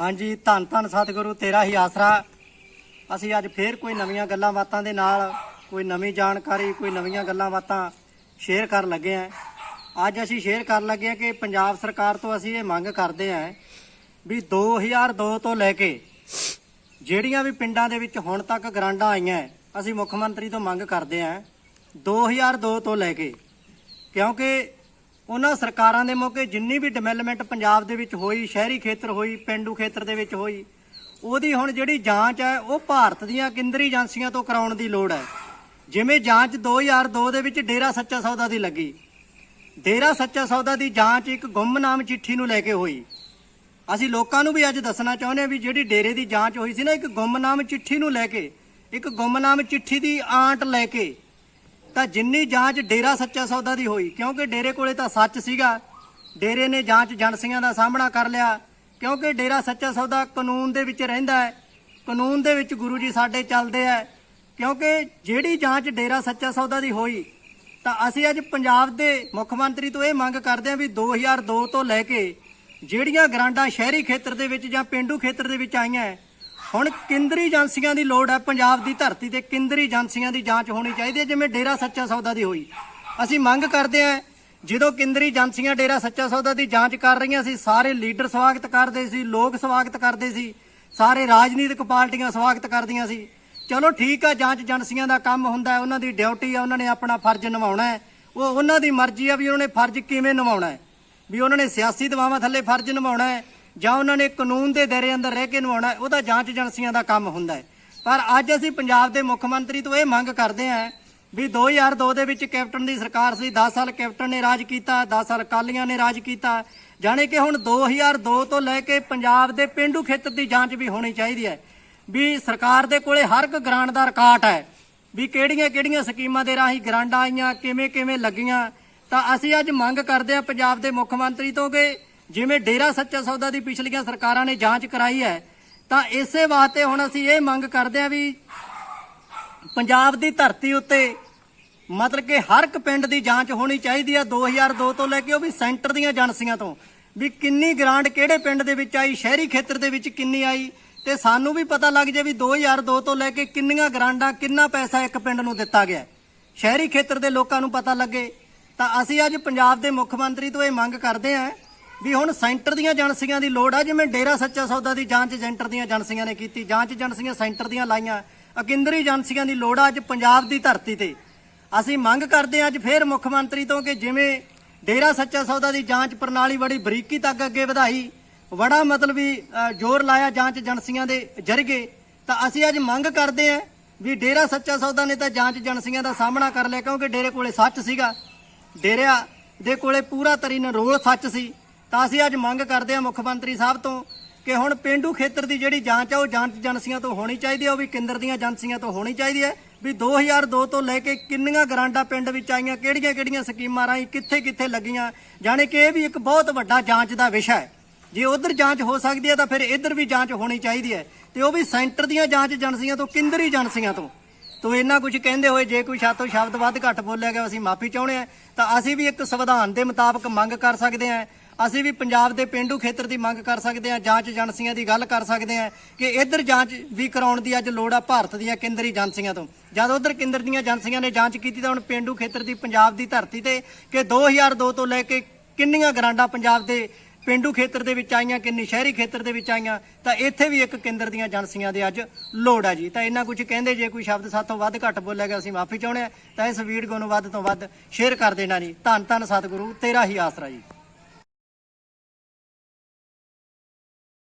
ਹਾਂਜੀ, ਧੰਨ ਧੰਨ ਸਤਿਗੁਰੂ, ਤੇਰਾ ਹੀ ਆਸਰਾ। ਅਸੀਂ ਅੱਜ ਫੇਰ ਕੋਈ ਨਵੀਆਂ ਗੱਲਾਂ ਬਾਤਾਂ ਦੇ ਨਾਲ, ਕੋਈ ਨਵੀਂ ਜਾਣਕਾਰੀ, ਕੋਈ ਨਵੀਆਂ ਗੱਲਾਂ ਬਾਤਾਂ ਸ਼ੇਅਰ ਕਰਨ ਲੱਗੇ ਆਂ ਅੱਜ ਅਸੀਂ ਸ਼ੇਅਰ ਕਰਨ ਲੱਗੇ ਆਂ ਕਿ ਪੰਜਾਬ ਸਰਕਾਰ ਤੋਂ ਅਸੀਂ ਇਹ ਮੰਗ ਕਰਦੇ ਆਂ ਵੀ 2002 ਤੋਂ ਲੈ ਕੇ ਜਿਹੜੀਆਂ ਵੀ ਪਿੰਡਾਂ ਦੇ ਵਿੱਚ ਹੁਣ ਤੱਕ ਗਰਾਂਡਾਂ ਆਈਆਂ, ਅਸੀਂ ਮੁੱਖ ਮੰਤਰੀ ਤੋਂ ਮੰਗ ਕਰਦੇ ਆਂ 2002 ਤੋਂ ਲੈ ਕੇ। ਕਿਉਂਕਿ ਉਹਨਾਂ ਸਰਕਾਰਾਂ ਦੇ ਮੌਕੇ ਜਿੰਨੀ ਵੀ ਡਿਵੈਲਪਮੈਂਟ ਪੰਜਾਬ ਦੇ ਵਿੱਚ ਹੋਈ, ਸ਼ਹਿਰੀ ਖੇਤਰ ਹੋਈ, ਪਿੰਡੂ ਖੇਤਰ ਦੇ ਵਿੱਚ ਹੋਈ, ਉਹਦੀ ਹੁਣ ਜਿਹੜੀ ਜਾਂਚ ਹੈ, ਉਹ ਭਾਰਤ ਦੀਆਂ ਕੇਂਦਰੀ ਏਜੰਸੀਆਂ ਤੋਂ ਕਰਾਉਣ ਦੀ ਲੋੜ ਹੈ। ਜਿਵੇਂ ਜਾਂਚ 2002 ਦੇ ਵਿੱਚ ਡੇਰਾ ਸੱਚਾ ਸੌਦਾ ਦੀ ਲੱਗੀ। ਡੇਰਾ ਸੱਚਾ ਸੌਦਾ ਦੀ ਜਾਂਚ ਇੱਕ ਗੁੰਮਨਾਮ ਚਿੱਠੀ ਨੂੰ ਲੈ ਕੇ ਹੋਈ। ਅਸੀਂ ਲੋਕਾਂ ਨੂੰ ਵੀ ਅੱਜ ਦੱਸਣਾ ਚਾਹੁੰਦੇ ਹਾਂ ਵੀ ਜਿਹੜੀ ਡੇਰੇ ਦੀ ਜਾਂਚ ਹੋਈ ਸੀ ਨਾ, ਇੱਕ ਗੁੰਮਨਾਮ ਚਿੱਠੀ ਨੂੰ ਲੈ ਕੇ, ਇੱਕ ਗੁੰਮਨਾਮ ਚਿੱਠੀ ਦੀ ਆਂਟ ਲੈ ਕੇ ਤਾਂ ਜਿੰਨੀ ਜਾਂਚ ਡੇਰਾ ਸੱਚਾ ਸੌਦਾ ਦੀ ਹੋਈ, ਕਿਉਂਕਿ ਡੇਰੇ ਕੋਲੇ ਤਾਂ ਸੱਚ ਸੀਗਾ। ਡੇਰੇ ਨੇ ਜਾਂਚ ਏਜੰਸੀਆਂ ਦਾ ਸਾਹਮਣਾ ਕਰ ਲਿਆ, ਕਿਉਂਕਿ ਡੇਰਾ ਸੱਚਾ ਸੌਦਾ ਕਾਨੂੰਨ ਦੇ ਵਿੱਚ ਰਹਿੰਦਾ ਹੈ। ਕਾਨੂੰਨ ਦੇ ਵਿੱਚ ਗੁਰੂ ਜੀ ਸਾਡੇ ਚੱਲਦੇ ਆ, ਕਿਉਂਕਿ ਜਿਹੜੀ ਜਾਂਚ ਡੇਰਾ ਸੱਚਾ ਸੌਦਾ ਦੀ ਹੋਈ, ਤਾਂ ਅਸੀਂ ਅੱਜ ਪੰਜਾਬ ਦੇ ਮੁੱਖ ਮੰਤਰੀ ਤੋਂ ਇਹ ਮੰਗ ਕਰਦੇ ਹਾਂ ਵੀ 2002 ਤੋਂ ਲੈ ਕੇ ਜਿਹੜੀਆਂ ਗਰਾਂਡਾਂ ਸ਼ਹਿਰੀ ਖੇਤਰ ਦੇ ਵਿੱਚ ਜਾਂ ਪਿੰਡੂ ਖੇਤਰ ਦੇ ਵਿੱਚ ਆਈਆਂ ਹੁਣ ਕੇਂਦਰੀ ਏਜੰਸੀਆਂ ਦੀ ਲੋੜ ਹੈ, ਪੰਜਾਬ ਦੀ ਧਰਤੀ ਤੇ ਕੇਂਦਰੀ ਏਜੰਸੀਆਂ ਦੀ ਜਾਂਚ ਹੋਣੀ ਚਾਹੀਦੀ ਹੈ, ਜਿਵੇਂ ਡੇਰਾ ਸੱਚਾ ਸੌਦਾ ਦੀ ਹੋਈ। ਅਸੀਂ ਮੰਗ ਕਰਦੇ ਹਾਂ, ਜਦੋਂ ਕੇਂਦਰੀ ਏਜੰਸੀਆਂ ਡੇਰਾ ਸੱਚਾ ਸੌਦਾ ਦੀ ਜਾਂਚ ਕਰ ਰਹੀਆਂ ਸੀ, ਸਾਰੇ ਲੀਡਰ ਸਵਾਗਤ ਕਰਦੇ ਸੀ, ਲੋਕ ਸਵਾਗਤ ਕਰਦੇ ਸੀ, ਸਾਰੇ ਰਾਜਨੀਤਿਕ ਪਾਰਟੀਆਂ ਸਵਾਗਤ ਕਰਦੀਆਂ ਸੀ। ਚਲੋ ਠੀਕ ਆ, ਜਾਂਚ ਏਜੰਸੀਆਂ ਦਾ ਕੰਮ ਹੁੰਦਾ ਉਹਨਾਂ ਦੀ ਡਿਊਟੀ ਆ, ਉਹਨਾਂ ਨੇ ਆਪਣਾ ਫਰਜ਼ ਨਿਭਾਉਣਾ ਹੈ। ਉਹ ਉਹਨਾਂ ਦੀ ਮਰਜ਼ੀ ਆ ਵੀ ਉਹਨਾਂ ਨੇ ਫਰਜ਼ ਕਿਵੇਂ ਨਿਭਾਉਣਾ ਹੈ, ਵੀ ਉਹਨਾਂ ਨੇ ਸਿਆਸੀ ਦਬਾਵਾਂ ਥੱਲੇ ਫਰਜ਼ ਨਿਭਾਉਣਾ ਹੈ ਜਾਂ ਉਹਨਾਂ ਨੇ ਕਾਨੂੰਨ ਦੇ ਦਾਇਰੇ ਅੰਦਰ ਰਹਿ ਕੇ ਨਿਭਾਉਣਾ ਉਹਦਾ ਜਾਂਚ ਏਜੰਸੀਆਂ ਦਾ ਕੰਮ ਹੁੰਦਾ ਹੈ। ਪਰ ਅੱਜ ਅਸੀਂ ਪੰਜਾਬ ਦੇ ਮੁੱਖ ਮੰਤਰੀ ਤੋਂ ਇਹ ਮੰਗ ਕਰਦੇ ਹਾਂ ਵੀ 2002 ਦੇ ਵਿੱਚ ਕੈਪਟਨ ਦੀ ਸਰਕਾਰ ਸੀ 10 ਸਾਲ ਕੈਪਟਨ ਨੇ ਰਾਜ ਕੀਤਾ 10 ਸਾਲ ਕਾਲੀਆਂ ਨੇ ਰਾਜ ਕੀਤਾ। ਜਾਣੇ ਕਿ ਹੁਣ 2002 ਤੋਂ ਲੈ ਕੇ ਪੰਜਾਬ ਦੇ ਪਿੰਡੂ ਖੇਤਰ ਦੀ ਜਾਂਚ ਵੀ ਹੋਣੀ ਚਾਹੀਦੀ ਹੈ ਵੀ ਸਰਕਾਰ ਦੇ ਕੋਲੇ ਹਰ ਇੱਕ ਗ੍ਰਾਂਟ ਦਾ ਰਿਕਾਰਡ ਹੈ ਵੀ ਕਿਹੜੀਆਂ ਕਿਹੜੀਆਂ ਸਕੀਮਾਂ ਦੇ ਰਾਹੀਂ ਗ੍ਰਾਂਟਾਂ ਆਈਆਂ, ਕਿਵੇਂ ਕਿਵੇਂ ਲੱਗੀਆਂ। ਤਾਂ ਅਸੀਂ ਅੱਜ ਮੰਗ ਕਰਦੇ ਹਾਂ ਪੰਜਾਬ ਦੇ ਮੁੱਖ ਮੰਤਰੀ ਤੋਂ ਕਿ ਜਿਵੇਂ ਡੇਰਾ ਸੱਚਾ ਸੌਦਾ ਦੀ ਪਿਛਲੀਆਂ ਸਰਕਾਰਾਂ ਨੇ ਜਾਂਚ ਕਰਾਈ ਹੈ, ਤਾਂ ਇਸੇ ਵਾਸਤੇ ਹੁਣ ਅਸੀਂ ਇਹ ਮੰਗ ਕਰਦੇ ਹਾਂ ਵੀ ਪੰਜਾਬ ਦੀ ਧਰਤੀ ਉੱਤੇ ਮਤਲਬ ਕਿ ਹਰ ਇੱਕ ਪਿੰਡ ਦੀ ਜਾਂਚ ਹੋਣੀ ਚਾਹੀਦੀ ਹੈ 2002 ਤੋਂ ਲੈ ਕੇ ਉਹ ਵੀ ਸੈਂਟਰ ਦੀਆਂ ਏਜੰਸੀਆਂ ਤੋਂ, ਵੀ ਕਿੰਨੀ ਗ੍ਰਾਂਟ ਕਿਹੜੇ ਪਿੰਡ ਦੇ ਵਿੱਚ ਆਈ, ਸ਼ਹਿਰੀ ਖੇਤਰ ਦੇ ਵਿੱਚ ਕਿੰਨੀ ਆਈ, ਤੇ ਸਾਨੂੰ ਵੀ ਪਤਾ ਲੱਗ ਜੇ ਵੀ 2002 ਤੋਂ ਲੈ ਕੇ ਕਿੰਨੀਆਂ ਗ੍ਰਾਂਟਾਂ, ਕਿੰਨਾ ਪੈਸਾ ਇੱਕ ਪਿੰਡ ਨੂੰ ਦਿੱਤਾ ਗਿਆ ਸ਼ਹਿਰੀ ਖੇਤਰ ਦੇ ਲੋਕਾਂ ਨੂੰ ਪਤਾ ਲੱਗੇ, ਤਾਂ ਅਸੀਂ ਅੱਜ ਪੰਜਾਬ ਦੇ ਮੁੱਖ ਮੰਤਰੀ ਤੋਂ ਇਹ ਮੰਗ ਕਰਦੇ ਹਾਂ ਵੀ ਹੁਣ ਸੈਂਟਰ ਦੀਆਂ ਏਜੰਸੀਆਂ ਦੀ ਲੋੜ ਆ, ਜਿਵੇਂ ਡੇਰਾ ਸੱਚਾ ਸੌਦਾ ਦੀ ਜਾਂਚ ਸੈਂਟਰ ਦੀਆਂ ਏਜੰਸੀਆਂ ਨੇ ਕੀਤੀ। ਜਾਂਚ ਏਜੰਸੀਆਂ ਸੈਂਟਰ ਦੀਆਂ ਲਾਈਆਂ। ਅਕੇਂਦਰੀ ਏਜੰਸੀਆਂ ਦੀ ਲੋੜ ਆ ਅੱਜ ਪੰਜਾਬ ਦੀ ਧਰਤੀ ਤੇ। ਅਸੀਂ ਮੰਗ ਕਰਦੇ ਹਾਂ ਅੱਜ ਫੇਰ ਮੁੱਖ ਮੰਤਰੀ ਤੋਂ ਕਿ ਜਿਵੇਂ ਡੇਰਾ ਸੱਚਾ ਸੌਦਾ ਦੀ ਜਾਂਚ ਪ੍ਰਣਾਲੀ ਬੜੀ ਬਰੀਕੀ ਤੱਕ ਅੱਗੇ ਵਧਾਈ, ਬੜਾ ਮਤਲਬ ਵੀ ਜ਼ੋਰ ਲਾਇਆ ਜਾਂਚ ਏਜੰਸੀਆਂ ਦੇ ਜਰੀਏ, ਤਾਂ ਅਸੀਂ ਅੱਜ ਮੰਗ ਕਰਦੇ ਹਾਂ ਵੀ ਡੇਰਾ ਸੱਚਾ ਸੌਦਾ ਨੇ ਤਾਂ ਜਾਂਚ ਏਜੰਸੀਆਂ ਦਾ ਸਾਹਮਣਾ ਕਰ ਲਿਆ, ਕਿਉਂਕਿ ਡੇਰੇ ਕੋਲੇ ਸੱਚ ਸੀਗਾ। ਡੇਰਿਆ ਦੇ ਕੋਲੇ ਪੂਰਾ ਤਰੀ ਨਰੋਲ ਸੱਚ ਸੀ। ਤਾਂ ਅਸੀਂ ਅੱਜ ਮੰਗ ਕਰਦੇ ਹਾਂ ਮੁੱਖ ਮੰਤਰੀ ਸਾਹਿਬ ਤੋਂ ਕਿ ਹੁਣ ਪਿੰਡੂ ਖੇਤਰ ਦੀ ਜਿਹੜੀ ਜਾਂਚ ਆ, ਉਹ ਜਾਂਚ ਏਜੰਸੀਆਂ ਤੋਂ ਹੋਣੀ ਚਾਹੀਦੀ ਹੈ ਉਹ ਵੀ ਕੇਂਦਰ ਦੀਆਂ ਏਜੰਸੀਆਂ ਤੋਂ ਹੋਣੀ ਚਾਹੀਦੀ ਹੈ ਵੀ 2002 ਤੋਂ ਲੈ ਕੇ ਕਿੰਨੀਆਂ ਗਰਾਂਡਾਂ ਪਿੰਡ ਵਿੱਚ ਆਈਆਂ ਕਿਹੜੀਆਂ ਕਿਹੜੀਆਂ ਸਕੀਮਾਂ ਰਾਹੀਂ ਕਿੱਥੇ ਕਿੱਥੇ ਲੱਗੀਆਂ, ਜਾਣੇ ਕਿ ਇਹ ਵੀ ਇੱਕ ਬਹੁਤ ਵੱਡਾ ਜਾਂਚ ਦਾ ਵਿਸ਼ਾ ਹੈ। ਜੇ ਉਧਰ ਜਾਂਚ ਹੋ ਸਕਦੀ ਹੈ ਤਾਂ ਫਿਰ ਇੱਧਰ ਵੀ ਜਾਂਚ ਹੋਣੀ ਚਾਹੀਦੀ ਹੈ ਤੇ ਉਹ ਵੀ ਸੈਂਟਰ ਦੀਆਂ ਜਾਂਚ ਏਜੰਸੀਆਂ ਤੋਂ, ਕੇਂਦਰੀ ਏਜੰਸੀਆਂ ਤੋਂ। ਤੋ ਇਹਨਾਂ ਕੁਝ ਕਹਿੰਦੇ ਹੋਏ, ਜੇ ਕੋਈ ਸ਼ਾਤੋਂ ਸ਼ਬਦ ਵੱਧ ਘੱਟ ਬੋਲਿਆ ਗਿਆ, ਅਸੀਂ ਮਾਫੀ ਚਾਹੁੰਦੇ ਹਾਂ। ਤਾਂ ਅਸੀਂ ਵੀ ਇੱਕ ਸੰਵਿਧਾਨ ਦੇ ਮੁਤਾਬਕ ਮੰਗ ਕਰ ਸਕਦੇ ਹਾਂ ਅਸੀਂ ਵੀ ਪੰਜਾਬ ਦੇ ਪਿੰਡੂ ਖੇਤਰ ਦੀ ਮੰਗ ਕਰ ਸਕਦੇ ਹਾਂ, ਜਾਂਚ ਏਜੰਸੀਆਂ ਦੀ ਗੱਲ ਕਰ ਸਕਦੇ ਹਾਂ ਕਿ ਇੱਧਰ ਜਾਂਚ ਵੀ ਕਰਾਉਣ ਦੀ ਅੱਜ ਲੋੜ ਆ ਭਾਰਤ ਦੀਆਂ ਕੇਂਦਰੀ ਏਜੰਸੀਆਂ ਤੋਂ। ਜਦ ਉਧਰ ਕੇਂਦਰ ਦੀਆਂ ਏਜੰਸੀਆਂ ਨੇ ਜਾਂਚ ਕੀਤੀ ਤਾਂ ਹੁਣ ਪਿੰਡੂ ਖੇਤਰ ਦੀ ਪੰਜਾਬ ਦੀ ਧਰਤੀ ਤੇ ਕਿ 2002 ਤੋਂ ਲੈ ਕੇ ਕਿੰਨੀਆਂ ਗਰਾਂਡਾਂ ਪੰਜਾਬ ਦੇ ਪਿੰਡੂ ਖੇਤਰ ਦੇ ਵਿੱਚ ਆਈਆਂ, ਕਿੰਨੀ ਸ਼ਹਿਰੀ ਖੇਤਰ ਦੇ ਵਿੱਚ ਆਈਆਂ, ਤਾਂ ਇੱਥੇ ਵੀ ਇੱਕ ਕੇਂਦਰ ਦੀਆਂ ਏਜੰਸੀਆਂ ਦੇ ਅੱਜ ਲੋੜ ਆ ਜੀ। ਤਾਂ ਇੰਨਾ ਕੁਝ ਕਹਿੰਦੇ, ਜੇ ਕੋਈ ਸ਼ਬਦ ਸਾਥੋਂ ਵੱਧ ਘੱਟ ਬੋਲਿਆ ਗਿਆ, ਅਸੀਂ ਮਾਫੀ ਚਾਹੁੰਦੇ ਹਾਂ। ਤਾਂ ਇਸ ਵੀਡੀਓ ਨੂੰ ਵੱਧ ਤੋਂ ਵੱਧ ਸ਼ੇਅਰ ਕਰ ਦੇਣਾ ਜੀ। ਧੰਨ ਧੰਨ ਸਤਿਗੁਰੂ, ਤੇਰਾ ਹੀ ਆਸਰਾ ਜੀ।